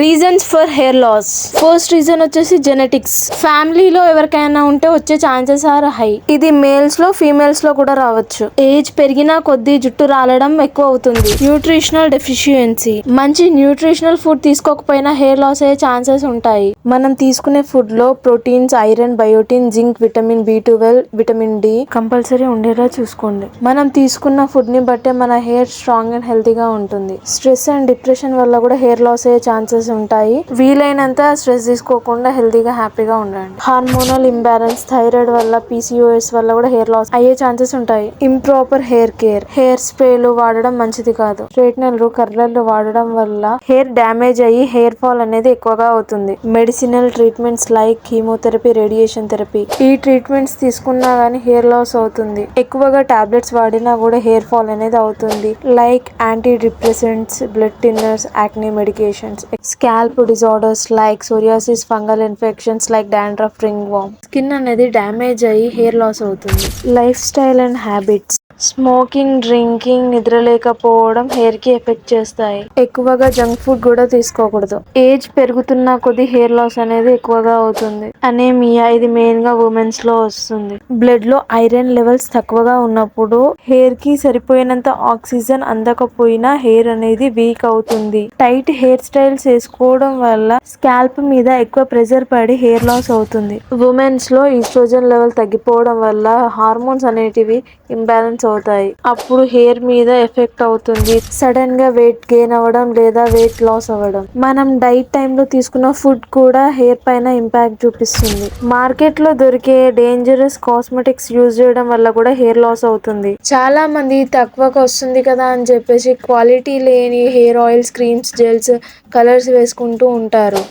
Reasons for hair loss first reason వచ్చేసి genetics ఫ్యామిలీలో ఎవరికైనా ఉంటే వచ్చే ఛాన్సెస్ ఆర్ హై ఇది మేల్స్లో ఫీమేల్స్లో కూడా రావచ్చు. ఏజ్ పెరిగినా కొద్దీ జుట్టు రాలడం ఎక్కువ అవుతుంది. న్యూట్రిషనల్ డెఫిషియన్సీ మంచి న్యూట్రిషనల్ ఫుడ్ తీసుకోకపోయినా హెయిర్ లాస్ అయ్యే ఛాన్సెస్ ఉంటాయి. మనం తీసుకునే ఫుడ్లో proteins iron biotin zinc vitamin B twelve vitamin D compulsory ఉండేలా చూసుకోండి. మనం తీసుకున్న ఫుడ్ని బట్టే మన హెయిర్ స్ట్రాంగ్ అండ్ హెల్తీగా ఉంటుంది. స్ట్రెస్ అండ్ డిప్రెషన్ వల్ల కూడా హెయిర్ లాస్ అయ్యే ఛాన్సెస్ ఉంటాయి. వీలైనంత స్ట్రెస్ తీసుకోకుండా హెల్తీగా హ్యాపీగా ఉండండి. హార్మోనల్ ఇంబ్యాలెన్స్ థైరాయిడ్ వల్ల పీసీఓఎస్ వల్ల కూడా హెయిర్ లాస్ అయ్యే ఛాన్సెస్ ఉంటాయి. ఇంప్రాపర్ హెయిర్ కేర్ హెయిర్ స్ప్రేలు వాడడం మంచిది కాదు. స్ట్రైట్నర్లు కర్లర్లు వాడడం వల్ల హెయిర్ డ్యామేజ్ అయ్యి హెయిర్ ఫాల్ అనేది ఎక్కువగా అవుతుంది. Medicinal treatments like chemotherapy radiation therapy ఈ ట్రీట్మెంట్స్ తీసుకున్నా గానీ హెయిర్ లాస్ అవుతుంది. ఎక్కువగా టాబ్లెట్స్ వాడినా కూడా హెయిర్ ఫాల్ అనేది అవుతుంది. Like antidepressants blood thinners acne medications scalp disorders like psoriasis fungal infections like dandruff ringworm. Skin అనేది డ్యామేజ్ అయ్యి హెయిర్ లాస్ అవుతుంది. Lifestyle and habits. Smoking drinking నిద్ర లేకపోవడం హెయిర్కి ఎఫెక్ట్ చేస్తాయి. ఎక్కువగా జంక్ ఫుడ్ కూడా తీసుకోకూడదు. ఏజ్ పెరుగుతున్న కొద్ది హెయిర్ లాస్ అనేది ఎక్కువగా అవుతుంది. అనేమియా ఇది మెయిన్గా ఉమెన్స్లో వస్తుంది. బ్లడ్లో ఐరన్ లెవెల్స్ తక్కువగా ఉన్నప్పుడు హెయిర్కి సరిపోయినంత ఆక్సిజన్ అందకపోయినా హెయిర్ అనేది వీక్ అవుతుంది. టైట్ హెయిర్ స్టైల్స్ వేసుకోవడం వల్ల స్కాల్ప్ మీద ఎక్కువ ప్రెషర్ పడి హెయిర్ లాస్ అవుతుంది. ఉమెన్స్లో ఈస్ట్రోజన్ లెవెల్ తగ్గిపోవడం వల్ల హార్మోన్స్ అనేటివి ఇంబ్యాలెన్స్ అవుతాయి. అప్పుడు హెయిర్ మీద ఎఫెక్ట్ అవుతుంది. సడన్గా వెయిట్ గెయిన్ అవ్వడం లేదా వెయిట్ లాస్ అవ్వడం. మనం డైట్ టైంలో తీసుకున్న ఫుడ్ కూడా హెయిర్ పైన ఇంపాక్ట్ చూపిస్తుంది. మార్కెట్లో దొరికే డేంజరస్ కాస్మెటిక్స్ యూజ్ చేయడం వల్ల కూడా హెయిర్ లాస్ అవుతుంది. చాలా మంది తక్కువకు వస్తుంది కదా అని చెప్పేసి క్వాలిటీ లేని hair oils creams gels colours వేసుకుంటూ ఉంటారు.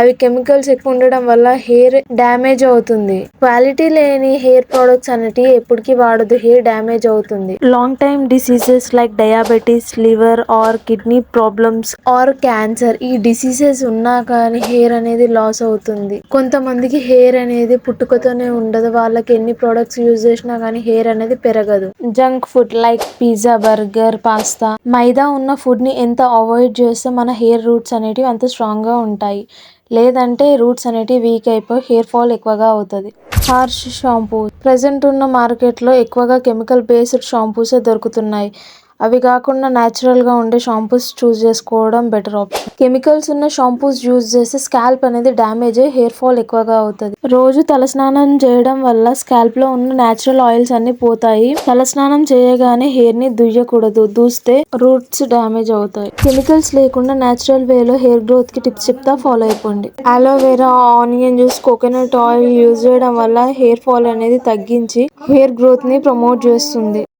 అవి కెమికల్స్ ఎక్కువ ఉండడం వల్ల హెయిర్ డ్యామేజ్ అవుతుంది. క్వాలిటీ లేని హెయిర్ ప్రొడక్ట్స్ అనేటివి ఎప్పటికీ వాడదు హెయిర్ డ్యామేజ్ అవుతుంది. Long time diseases like diabetes liver or kidney problems or cancer ఈ డిసీజెస్ ఉన్నా కానీ హెయిర్ అనేది లాస్ అవుతుంది. కొంతమందికి హెయిర్ అనేది పుట్టుకతోనే ఉండదు. వాళ్ళకి ఎన్ని ప్రొడక్ట్స్ యూజ్ చేసినా కానీ హెయిర్ అనేది పెరగదు. Junk food like pizza burger pasta maida ఉన్న ఫుడ్ని ఎంత అవాయిడ్ చేస్తే మన హెయిర్ రూట్స్ అనేటివి అంత స్ట్రాంగ్గా ఉంటాయి. లేదంటే రూట్స్ అనేటివి వీక్ అయిపోయి హెయిర్ ఫాల్ ఎక్కువగా అవుతుంది. హార్ష్ షాంపూ ప్రజెంట్ ఉన్న మార్కెట్లో ఎక్కువగా కెమికల్ బేస్డ్ షాంపూసే దొరుకుతున్నాయి. అవి కాకుండా న్యాచురల్గా గా ఉండే షాంపూస్ చూస్ చేసుకోవడం బెటర్ ఆప్షన్ కెమికల్స్ ఉన్న షాంపూస్ యూజ్ చేస్తే స్కాల్ప్ అనేది డ్యామేజ్ అయ్యి హెయిర్ ఫాల్ ఎక్కువగా అవుతుంది. రోజు తలస్నానం చేయడం వల్ల స్కాల్ప్లో ఉన్న నేచురల్ ఆయిల్స్ అన్ని పోతాయి. తలస్నానం చేయగానే హెయిర్ని దుయ్యకూడదు. దూస్తే రూట్స్ డ్యామేజ్ అవుతాయి. కెమికల్స్ లేకుండా నేచురల్ వేలో హెయిర్ గ్రోత్కి టిప్స్ చెప్తా ఫాలో అయిపోండి. Aloe vera onion juice coconut oil use చేయడం వల్ల హెయిర్ ఫాల్ అనేది తగ్గించి హెయిర్ గ్రోత్ని ప్రమోట్ చేస్తుంది.